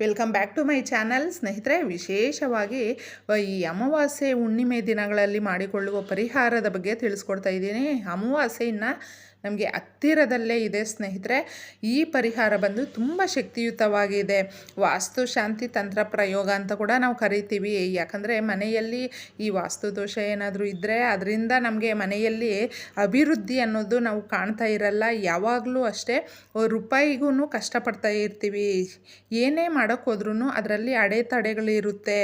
Welcome back to my channel. ಸ್ನೇಹಿತರೆ, ವಿಶೇಷವಾಗಿ ಈ ಅಮಾವಾಸ್ಯೆ ಹುಣ್ಣಿಮೆ ದಿನಗಳಲ್ಲಿ ಮಾಡಿಕೊಳ್ಳುವ ಪರಿಹಾರದ ಬಗ್ಗೆ ತಿಳಿಸ್ಕೊಡ್ತಾ ಇದ್ದೀನಿ. ಅಮಾವಾಸ್ಯೆಯನ್ನು ನಮಗೆ ಹತ್ತಿರದಲ್ಲೇ ಇದೆ ಸ್ನೇಹಿತರೆ. ಈ ಪರಿಹಾರ ಬಂದು ತುಂಬ ಶಕ್ತಿಯುತವಾಗಿದೆ. ವಾಸ್ತು ಶಾಂತಿ ತಂತ್ರ ಪ್ರಯೋಗ ಅಂತ ಕೂಡ ನಾವು ಕರಿತೀವಿ. ಯಾಕಂದರೆ ಮನೆಯಲ್ಲಿ ಈ ವಾಸ್ತು ದೋಷ ಏನಾದರೂ ಇದ್ದರೆ ಅದರಿಂದ ನಮಗೆ ಮನೆಯಲ್ಲಿ ಅಭಿವೃದ್ಧಿ ಅನ್ನೋದು ನಾವು ಕಾಣ್ತಾ ಇರಲ್ಲ. ಯಾವಾಗಲೂ ಅಷ್ಟೇ ರೂಪಾಯಿಗೂ ಕಷ್ಟಪಡ್ತಾ ಇರ್ತೀವಿ. ಏನೇ ಮಾಡೋಕ್ಕೋದ್ರೂ ಅದರಲ್ಲಿ ಅಡೆತಡೆಗಳಿರುತ್ತೆ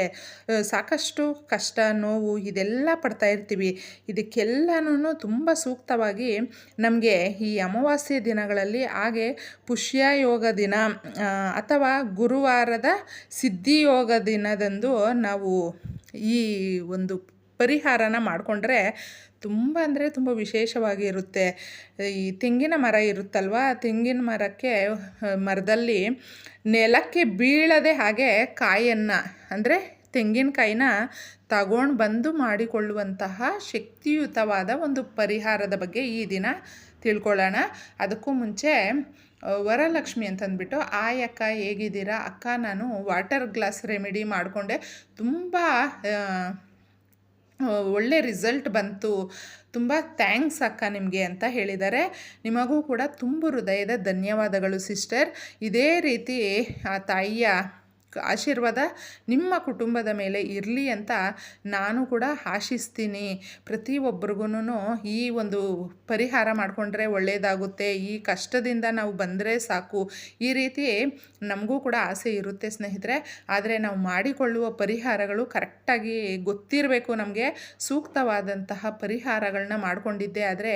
ಸಾಕಷ್ಟು ಕಷ್ಟ, ನೋವು, ಇದೆಲ್ಲ ಪಡ್ತಾ ಇರ್ತೀವಿ. ಇದಕ್ಕೆಲ್ಲನೂ ತುಂಬ ಸೂಕ್ತವಾಗಿ ನಮಗೆ ಈ ಅಮಾವಾಸ್ಯೆ ದಿನಗಳಲ್ಲಿ ಹಾಗೆ ಪುಷ್ಯ ಯೋಗ ದಿನ ಅಥವಾ ಗುರುವಾರದ ಸಿದ್ಧಿಯೋಗ ದಿನದಂದು ನಾವು ಈ ಒಂದು ಪರಿಹಾರನ ಮಾಡಿಕೊಂಡ್ರೆ ತುಂಬ ಅಂದರೆ ತುಂಬ ವಿಶೇಷವಾಗಿ ಇರುತ್ತೆ. ಈ ತೆಂಗಿನ ಮರ ಇರುತ್ತಲ್ವ ತೆಂಗಿನ ಮರಕ್ಕೆ ಮರದಲ್ಲಿ ನೆಲಕ್ಕೆ ಬೀಳದೆ ಹಾಗೆ ಕಾಯನ್ನು, ಅಂದರೆ ತೆಂಗಿನಕಾಯಿನ ತಗೊಂಡು ಬಂದು ಮಾಡಿಕೊಳ್ಳುವಂತಹ ಶಕ್ತಿಯುತವಾದ ಒಂದು ಪರಿಹಾರದ ಬಗ್ಗೆ ಈ ದಿನ ತಿಳ್ಕೊಳ್ಳೋಣ. ಅದಕ್ಕೂ ಮುಂಚೆ ವರಲಕ್ಷ್ಮಿ ಅಂತಂದ್ಬಿಟ್ಟು, ಆಯ್ ಅಕ್ಕ, ಹೇಗಿದ್ದೀರಾ? ಅಕ್ಕ, ನಾನು ವಾಟರ್ ಗ್ಲಾಸ್ ರೆಮಿಡಿ ಮಾಡಿಕೊಂಡೆ. ತುಂಬ ಒಳ್ಳೆ ರಿಸಲ್ಟ್ ಬಂತು. ತುಂಬ ಥ್ಯಾಂಕ್ಸ್ ಅಕ್ಕ ನಿಮಗೆ ಅಂತ ಹೇಳಿದ್ದಾರೆ. ನಿಮಗೂ ಕೂಡ ತುಂಬ ಹೃದಯದ ಧನ್ಯವಾದಗಳು, ಸಿಸ್ಟರ್. ಇದೇ ರೀತಿ ಆ ತಾಯಿಯ ಆಶೀರ್ವಾದ ನಿಮ್ಮ ಕುಟುಂಬದ ಮೇಲೆ ಇರಲಿ ಅಂತ ನಾನು ಕೂಡ ಆಶಿಸ್ತೀನಿ. ಪ್ರತಿಯೊಬ್ಬರಿಗೂ ಈ ಒಂದು ಪರಿಹಾರ ಮಾಡಿಕೊಂಡ್ರೆ ಒಳ್ಳೆಯದಾಗುತ್ತೆ ಈ ಕಷ್ಟದಿಂದ ನಾವು ಬಂದರೆ ಸಾಕು. ಈ ರೀತಿ ನಮಗೂ ಕೂಡ ಆಸೆ ಇರುತ್ತೆ ಸ್ನೇಹಿತರೆ. ಆದರೆ ನಾವು ಮಾಡಿಕೊಳ್ಳುವ ಪರಿಹಾರಗಳು ಕರೆಕ್ಟಾಗಿ ಗೊತ್ತಿರಬೇಕು ನಮಗೆ. ಸೂಕ್ತವಾದಂತಹ ಪರಿಹಾರಗಳನ್ನ ಮಾಡಿಕೊಂಡಿದ್ದೆ ಆದರೆ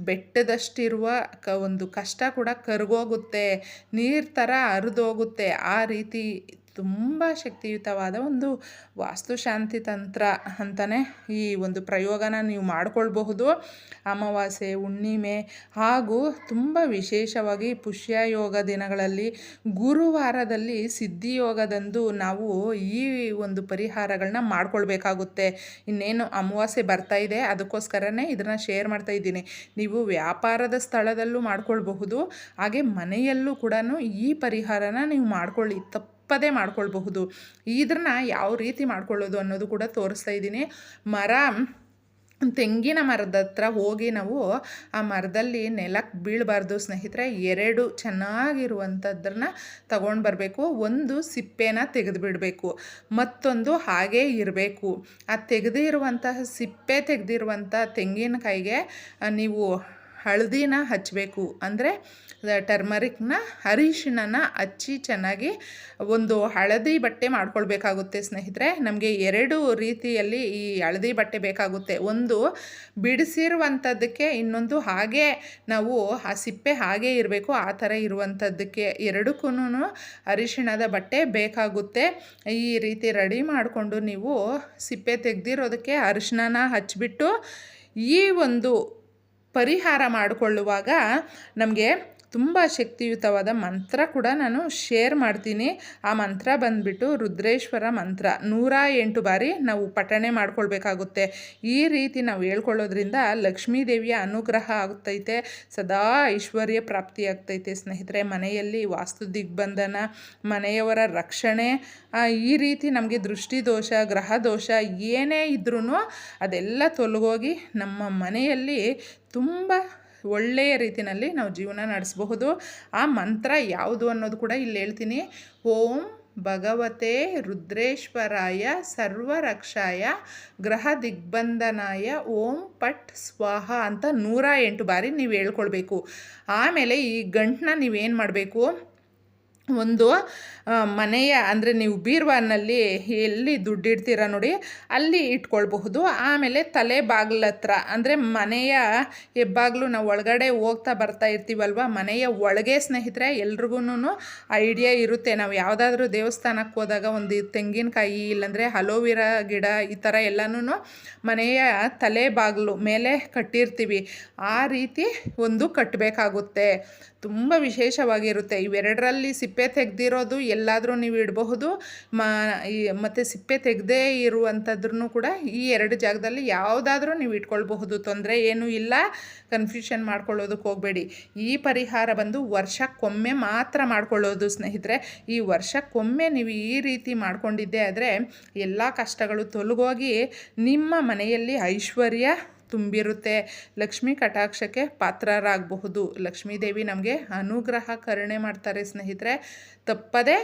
ಬೆಟ್ಟದಷ್ಟಿರುವ ಕ ಒಂದು ಕಷ್ಟ ಕೂಡ ಕರಗೋಗುತ್ತೆ. ನೀರು ಥರ ಹರಿದೋಗುತ್ತೆ. ಆ ರೀತಿ ತುಂಬ ಶಕ್ತಿಯುತವಾದ ಒಂದು ವಾಸ್ತುಶಾಂತಿ ತಂತ್ರ ಅಂತಲೇ ಈ ಒಂದು ಪ್ರಯೋಗನ ನೀವು ಮಾಡಿಕೊಳ್ಬಹುದು. ಅಮಾವಾಸ್ಯೆ, ಹುಣ್ಣಿಮೆ ಹಾಗೂ ತುಂಬ ವಿಶೇಷವಾಗಿ ಪುಷ್ಯ ಯೋಗ ದಿನಗಳಲ್ಲಿ ಗುರುವಾರದಲ್ಲಿ ಸಿದ್ಧಿಯೋಗದಂದು ನಾವು ಈ ಒಂದು ಪರಿಹಾರಗಳನ್ನ ಮಾಡ್ಕೊಳ್ಬೇಕಾಗುತ್ತೆ. ಇನ್ನೇನು ಅಮಾವಾಸ್ಯೆ ಬರ್ತಾ ಇದೆ, ಅದಕ್ಕೋಸ್ಕರನೇ ಇದನ್ನು ಶೇರ್ ಮಾಡ್ತಾ ಇದ್ದೀನಿ. ನೀವು ವ್ಯಾಪಾರದ ಸ್ಥಳದಲ್ಲೂ ಮಾಡ್ಕೊಳ್ಬಹುದು, ಹಾಗೆ ಮನೆಯಲ್ಲೂ ಕೂಡ ಈ ಪರಿಹಾರನ ನೀವು ಮಾಡ್ಕೊಳ್ಳಿ. ತಪ್ಪದೇ ಮಾಡ್ಕೊಳ್ಬಹುದು. ಇದನ್ನ ಯಾವ ರೀತಿ ಮಾಡ್ಕೊಳ್ಳೋದು ಅನ್ನೋದು ಕೂಡ ತೋರಿಸ್ತಾ ಇದ್ದೀನಿ. ಮರ, ತೆಂಗಿನ ಮರದ ಹತ್ರ ಹೋಗಿ ನಾವು ಆ ಮರದಲ್ಲಿ ನೆಲಕ್ಕೆ ಬೀಳಬಾರ್ದು ಸ್ನೇಹಿತರೆ. ಎರಡು ಚೆನ್ನಾಗಿರುವಂಥದ್ರನ್ನ ತಗೊಂಡು ಬರಬೇಕು. ಒಂದು ಸಿಪ್ಪೆನ ತೆಗೆದುಬಿಡಬೇಕು. ಮತ್ತೊಂದು ಹಾಗೇ ಇರಬೇಕು. ಆ ತೆಗೆದಿರುವಂತಹ, ಸಿಪ್ಪೆ ತೆಗೆದಿರುವಂಥ ತೆಂಗಿನಕಾಯಿಗೆ ನೀವು ಹಳದಿನ ಹಚ್ಚಬೇಕು ಅಂದರೆ ಟರ್ಮರಿಕ್ನ ಅರಿಶಿಣನ ಹಚ್ಚಿ ಚೆನ್ನಾಗಿ ಒಂದು ಹಳದಿ ಬಟ್ಟೆ ಮಾಡ್ಕೊಳ್ಬೇಕಾಗುತ್ತೆ ಸ್ನೇಹಿತರೆ. ನಮಗೆ ಎರಡು ರೀತಿಯಲ್ಲಿ ಈ ಹಳದಿ ಬಟ್ಟೆ ಬೇಕಾಗುತ್ತೆ. ಒಂದು ಬಿಡಿಸಿರುವಂಥದ್ದಕ್ಕೆ, ಇನ್ನೊಂದು ಹಾಗೆ ನಾವು ಆ ಸಿಪ್ಪೆ ಹಾಗೆ ಇರಬೇಕು, ಆ ಥರ ಇರುವಂಥದ್ದಕ್ಕೆ ಎರಡಕ್ಕೂ ಅರಿಶಿಣದ ಬಟ್ಟೆ ಬೇಕಾಗುತ್ತೆ. ಈ ರೀತಿ ರೆಡಿ ಮಾಡಿಕೊಂಡು ನೀವು ಸಿಪ್ಪೆ ತೆಗೆದಿರೋದಕ್ಕೆ ಅರಿಶಿಣನ ಹಚ್ಚಿಬಿಟ್ಟು ಈ ಒಂದು ಪರಿಹಾರ ಮಾಡಿಕೊಳ್ಳುವಾಗ ನಮಗೆ ತುಂಬ ಶಕ್ತಿಯುತವಾದ ಮಂತ್ರ ಕೂಡ ನಾನು ಶೇರ್ ಮಾಡ್ತೀನಿ. ಆ ಮಂತ್ರ ಬಂದ್ಬಿಟ್ಟು ರುದ್ರೇಶ್ವರ ಮಂತ್ರ. ನೂರ ಎಂಟು ಬಾರಿ ನಾವು ಪಠಣೆ ಮಾಡ್ಕೊಳ್ಬೇಕಾಗುತ್ತೆ. ಈ ರೀತಿ ನಾವು ಹೇಳ್ಕೊಳ್ಳೋದ್ರಿಂದ ಲಕ್ಷ್ಮೀ ದೇವಿಯ ಅನುಗ್ರಹ ಆಗ್ತೈತೆ, ಸದಾ ಐಶ್ವರ್ಯ ಪ್ರಾಪ್ತಿ ಆಗ್ತೈತೆ ಸ್ನೇಹಿತರೆ. ಮನೆಯಲ್ಲಿ ವಾಸ್ತು ದಿಗ್ಬಂಧನ, ಮನೆಯವರ ರಕ್ಷಣೆ ಈ ರೀತಿ ನಮಗೆ ದೃಷ್ಟಿದೋಷ ಗ್ರಹ ದೋಷ ಏನೇ ಇದ್ರೂ ಅದೆಲ್ಲ ತೊಲಗೋಗಿ ನಮ್ಮ ಮನೆಯಲ್ಲಿ ತುಂಬ ಒಳ್ಳೆಯ ರೀತಿಯಲ್ಲಿ ನಾವು ಜೀವನ ನಡೆಸಬಹುದು. ಆ ಮಂತ್ರ ಯಾವುದು ಅನ್ನೋದು ಕೂಡ ಇಲ್ಲಿ ಹೇಳ್ತೀನಿ. ಓಂ ಭಗವತೆ ರುದ್ರೇಶ್ವರಾಯ ಸರ್ವರಕ್ಷಾಯ ಗ್ರಹ ದಿಗ್ಬಂಧನಾಯ ಓಂ ಪಟ್ ಸ್ವಾಹ ಅಂತ ನೂರ ಎಂಟು ಬಾರಿ ನೀವು ಹೇಳ್ಕೊಳ್ಬೇಕು. ಆಮೇಲೆ ಈ ಗಂಟನ್ನ ನೀವೇನು ಮಾಡಬೇಕು? ಒಂದು ಮನೆಯ ಅಂದರೆ ನೀವು ಬೀರ್ವಾನಲ್ಲಿ ಎಲ್ಲಿ ದುಡ್ಡಿಡ್ತೀರ ನೋಡಿ, ಅಲ್ಲಿ ಇಟ್ಕೊಳ್ಬಹುದು. ಆಮೇಲೆ ತಲೆ ಬಾಗಿಲ ಹತ್ರ, ಅಂದರೆ ಮನೆಯ ಹೆಬ್ಬಾಗ್ಲು ನಾವು ಒಳಗಡೆ ಹೋಗ್ತಾ ಬರ್ತಾ ಇರ್ತೀವಲ್ವ, ಮನೆಯ ಒಳಗೆ ಸ್ನೇಹಿತರೆ ಎಲ್ರಿಗೂ ಐಡಿಯಾ ಇರುತ್ತೆ. ನಾವು ಯಾವುದಾದ್ರೂ ದೇವಸ್ಥಾನಕ್ಕೆ ಹೋದಾಗ ಒಂದು ತೆಂಗಿನಕಾಯಿ ಇಲ್ಲಾಂದರೆ ಹಲೋವಿರ ಗಿಡ ಈ ಥರ ಎಲ್ಲನೂ ಮನೆಯ ತಲೆ ಬಾಗಿಲು ಮೇಲೆ ಕಟ್ಟಿರ್ತೀವಿ. ಆ ರೀತಿ ಒಂದು ಕಟ್ಟಬೇಕಾಗುತ್ತೆ ತುಂಬ ವಿಶೇಷವಾಗಿರುತ್ತೆ. ಇವೆರಡರಲ್ಲಿ ಸಿಪ್ಪೆ ತೆಗೆದಿರೋದು ಎಲ್ಲಾದರೂ ನೀವು ಇಡಬಹುದು. ಮತ್ತು ಸಿಪ್ಪೆ ತೆಗೆದೇ ಇರುವಂಥದ್ರೂ ಕೂಡ ಈ ಎರಡು ಜಾಗದಲ್ಲಿ ಯಾವುದಾದ್ರೂ ನೀವು ಇಟ್ಕೊಳ್ಬಹುದು. ತೊಂದರೆ ಏನೂ ಇಲ್ಲ. ಕನ್ಫ್ಯೂಷನ್ ಮಾಡ್ಕೊಳ್ಳೋದಕ್ಕೆ ಹೋಗಬೇಡಿ. ಈ ಪರಿಹಾರ ಬಂದು ವರ್ಷಕ್ಕೊಮ್ಮೆ ಮಾತ್ರ ಮಾಡ್ಕೊಳ್ಳೋದು ಸ್ನೇಹಿತರೆ. ಈ ವರ್ಷಕ್ಕೊಮ್ಮೆ ನೀವು ಈ ರೀತಿ ಮಾಡ್ಕೊಂಡಿದ್ದೆ ಆದರೆ ಎಲ್ಲ ಕಷ್ಟಗಳು ತೊಲಗೋಗಿ ನಿಮ್ಮ ಮನೆಯಲ್ಲಿ ಐಶ್ವರ್ಯ ತುಂಬಿರುತ್ತೆ. ಲಕ್ಷ್ಮೀ ಕಟಾಕ್ಷಕ್ಕೆ ಪಾತ್ರರಾಗಬಹುದು. ಲಕ್ಷ್ಮೀದೇವಿ ನಮಗೆ ಅನುಗ್ರಹ, ಕರುಣೆ ಮಾಡ್ತಾರೆ ಸ್ನೇಹಿತರೆ. ತಪ್ಪದೆ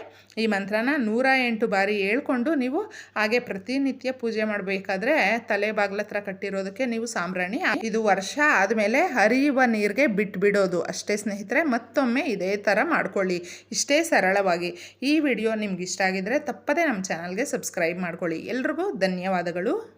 ಈ ಮಂತ್ರನ ನೂರ ಎಂಟು ಬಾರಿ ಹೇಳ್ಕೊಂಡು ನೀವು ಹಾಗೆ ಪ್ರತಿನಿತ್ಯ ಪೂಜೆ ಮಾಡಬೇಕಾದ್ರೆ ತಲೆ ಬಾಗ್ಲತ್ರ ಕಟ್ಟಿರೋದಕ್ಕೆ ನೀವು ಸಾಂಬ್ರಾಣಿ ಇದು ವರ್ಷ ಆದಮೇಲೆ ಹರಿಯುವ ನೀರಿಗೆ ಬಿಟ್ಬಿಡೋದು. ಅಷ್ಟೇ ಸ್ನೇಹಿತರೆ, ಮತ್ತೊಮ್ಮೆ ಇದೇ ಥರ ಮಾಡ್ಕೊಳ್ಳಿ. ಇಷ್ಟೇ ಸರಳವಾಗಿ. ಈ ವಿಡಿಯೋ ನಿಮ್ಗೆ ಇಷ್ಟ ಆಗಿದ್ರೆ ತಪ್ಪದೆ ನಮ್ಮ ಚಾನಲ್ಗೆ ಸಬ್ಸ್ಕ್ರೈಬ್ ಮಾಡ್ಕೊಳ್ಳಿ. ಎಲ್ರಿಗೂ ಧನ್ಯವಾದಗಳು.